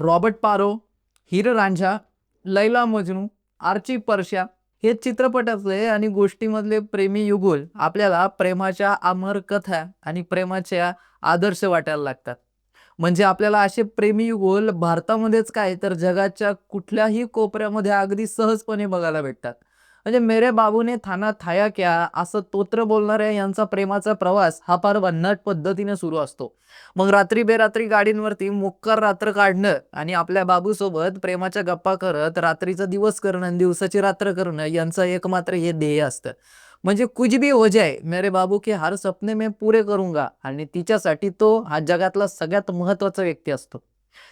Robert Paro Heer Ranjha Laila Majnu Archi Parsha हे चित्रपटातले आणि गोष्टीमधले प्रेमी युगुल आपल्याला प्रेमाच्या अमर कथा आणि प्रेमाच्या आदर्श वाटायला लागतात. म्हणजे आपल्याला असे प्रेमी युगुल भारतामध्येच काय तर जगाच्या कुठल्याही कोपऱ्यामध्ये अगदी सहजपणे बघायला भेटतात. म्हणजे मेरे बाबूने थाना थाया क्या असं तोत्र बोलणाऱ्या यांचा प्रेमाचा प्रवास हा फार भन्नाट पद्धतीने सुरू असतो. मग रात्री बेरात्री गाडींवरती मुक्कार रात्र काढणं आणि आपल्या बाबूसोबत प्रेमाच्या गप्पा करत रात्रीचा दिवस करणं आणि दिवसाची रात्र करणं यांचं एकमात्र हे ध्येय असतं. म्हणजे कुछ भी हो जाय मेरे बाबू के हर सपने में पुरे करूंगा आणि तिच्यासाठी तो हा जगातला सगळ्यात महत्त्वाचा व्यक्ती असतो.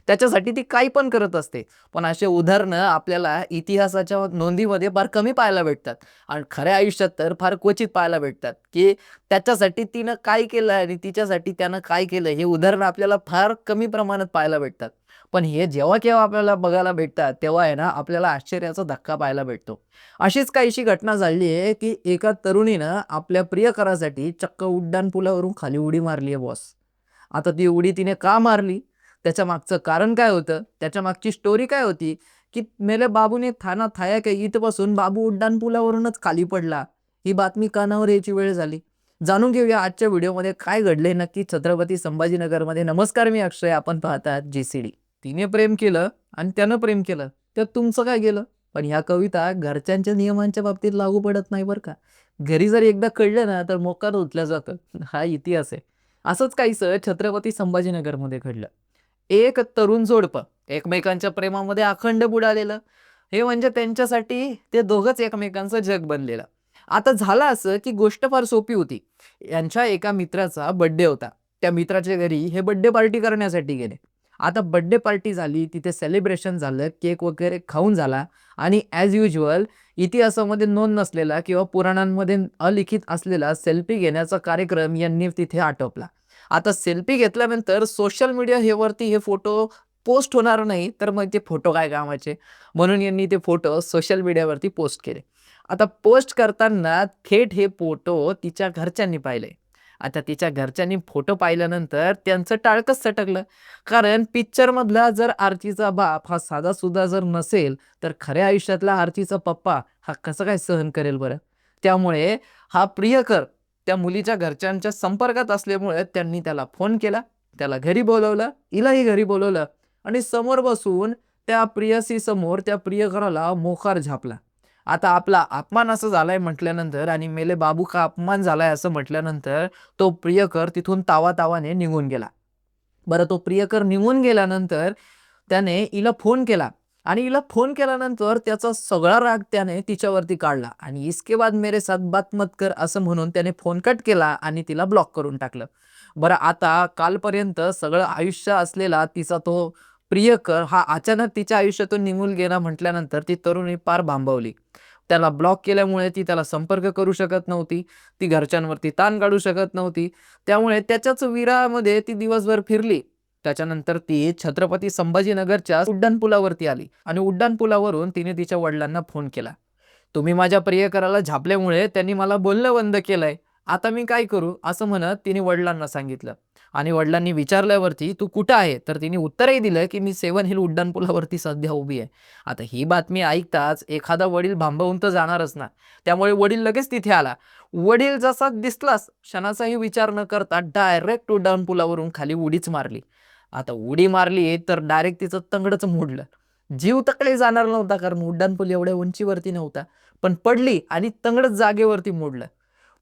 त्याच्यासाठी ती काही पण करत असते. पण असे उदाहरणं आपल्याला इतिहासाच्या नोंदीमध्ये फार कमी पाहायला भेटतात. आणि खऱ्या आयुष्यात तर फार क्वचित पाहायला भेटतात. की त्याच्यासाठी तिनं काय केलं आणि तिच्यासाठी त्यानं काय केलं हे उदाहरणं आपल्याला फार कमी प्रमाणात पाहायला भेटतात. पण हे जेव्हा केव्हा आपल्याला बघायला भेटतात तेव्हा आहे ना आपल्याला आश्चर्याचा धक्का पाहायला भेटतो. अशीच काहीशी घटना झाली आहे की एका तरुणीनं आपल्या प्रियकरासाठी चक्क उड्डाण पुलावरून खाली उडी मारली आहे बॉस. आता ती उडी तिने का मारली? त्याच्या मागचं कारण काय होतं? त्याच्या मागची स्टोरी काय होती? की मेले बाबूने थाना थाया काय इथपासून बाबू उड्डाण पुलावरूनच खाली पडला. ही बातमी कानावर यायची वेळ झाली. जाणून घेऊया आजच्या व्हिडिओमध्ये काय घडले नक्की छत्रपती संभाजीनगरमध्ये. नमस्कार मी अक्षय. आपण पाहतात जी सी डी तिने प्रेम केलं आणि त्यानं प्रेम केलं. तर तुमचं काय गेलं? पण ह्या कविता घरच्यांच्या नियमांच्या बाबतीत लागू पडत नाही बरं का? घरी जर एकदा कळलं ना तर मोकार उचल्या जातं. हा इतिहास आहे. असंच काहीसं छत्रपती संभाजीनगरमध्ये घडलं. एक तरुण जोडपं एकमेकांच्या प्रेमामध्ये अखंड बुडालेलं हे म्हणजे त्यांच्यासाठी ते दोघंच एकमेकांचं जग बनलेलं. आता झालं असं की गोष्ट फार सोपी होती. यांच्या एका मित्राचा बड्डे होता. त्या मित्राच्या घरी हे बड्डे पार्टी करण्यासाठी गेले. आता बड्डे पार्टी झाली तिथे सेलिब्रेशन झालं केक वगैरे खाऊन झाला आणि ॲज युजल इतिहासामध्ये नोंद नसलेला किंवा पुराणांमध्ये अलिखित असलेला सेल्फी घेण्याचा कार्यक्रम यांनी तिथे आटोपला. आता सेल्फी घेतल्यानंतर सोशल मीडिया हे वरती हे फोटो पोस्ट होणार नाही तर मग ते फोटो काय कामाचे? म्हणून यांनी ते फोटो सोशल मीडियावरती पोस्ट केले. आता पोस्ट करताना थेट हे फोटो तिच्या घरच्यांनी पाहिले. आता तिच्या घरच्यांनी फोटो पाहिल्यानंतर त्यांचं टाळकंच सटकलं. कारण पिक्चरमधला जर आरतीचा बाप हा साधा सुद्धा जर नसेल तर खऱ्या आयुष्यातला आरतीचा पप्पा हा कसं काय सहन करेल बरं? त्यामुळे हा प्रियकर त्या मुलीच्या घरच्यांच्या संपर्कात असल्यामुळे त्यांनी त्याला फोन केला त्याला घरी बोलवलं हिलाही घरी बोलवलं आणि समोर बसून त्या प्रियसी समोर त्या प्रियकराला मोकार झापला. आता आपला अपमान असं झालाय म्हटल्यानंतर आणि मेले बाबू का अपमान झालाय असं म्हटल्यानंतर तो प्रियकर तिथून तावा तावाने निघून गेला. बरं तो प्रियकर निघून गेल्यानंतर त्याने हिला फोन केला. आणि हिला फोन केल्यानंतर त्याचा सगळा राग त्याने तिच्यावरती काढला. आणि इसके बाद मेरे साथ बात मत कर असं म्हणून त्याने फोन कट केला आणि तिला ब्लॉक करून टाकलं. बरं आता कालपर्यंत सगळं आयुष्य असलेला तिचा तो प्रियकर हा अचानक तिच्या आयुष्यातून निघून गेला म्हटल्यानंतर ती तरुणी पार भांबवली त्याला ब्लॉक केल्यामुळे ती त्याला संपर्क करू शकत नव्हती. ती घरच्यांवरती ताण काढू शकत नव्हती. त्यामुळे त्याच्याच विरामध्ये ती दिवसभर फिरली. त्याच्यानंतर ती छत्रपती संभाजीनगरच्या उड्डाणपुलावरती आली आणि उड्डाणपुलावरून तिने तिच्या वडिलांना फोन केला. तुम्ही माझ्या प्रियकराला झापल्यामुळे त्यांनी मला बोलणं बंद केलंय. आता मी काय करू? असं म्हणत तिने वडिलांना सांगितलं. आणि वडिलांनी विचारल्यावरती तू कुठं आहे? तर तिने उत्तरही दिलं की मी सेवन हिल उड्डाण पुलावरती सध्या उभी आहे. आता ही बातमी ऐकताच एखादा वडील भांबवून तर जाणारच ना. त्यामुळे वडील लगेच तिथे आला. वडील जसा दिसलास क्षणाचाही विचार न करता डायरेक्ट उड्डाणपुलावरून खाली उडीच मारली. आता उडी मारली तर डायरेक्ट तिचं तंगडच मोडलं. जीव तकडे जाणार नव्हता कारण उड्डाणपूल एवढ्या उंचीवरती नव्हता. पण पडली आणि तंगडच जागेवरती मोडलं.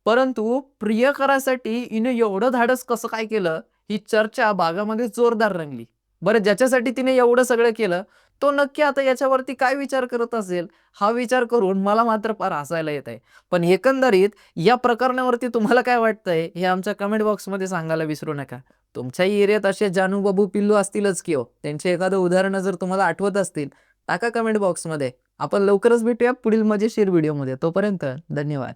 परंतु प्रियकरासाठी हिने एवढं धाडस कसं काय केलं? ही चर्चा भागामध्ये जोरदार रंगली. बरं ज्याच्यासाठी तिने एवढं सगळं केलं तो नक्की आता याच्यावरती काय विचार करत असेल? हा विचार करून मला मात्र फार हसायला येत आहे. पण एकंदरीत या प्रकरणावरती तुम्हाला काय वाटतंय हे आमच्या कमेंट बॉक्समध्ये सांगायला विसरू नका. तुमच्याही एरियात असे जानू बाबू पिल्लू असतीलच की हो. त्यांचे एखादं उदाहरणं जर तुम्हाला आठवत असतील टाका कमेंट बॉक्समध्ये आपण लवकरच भेटूया पुढील मजेशीर व्हिडिओमध्ये तोपर्यंत धन्यवाद.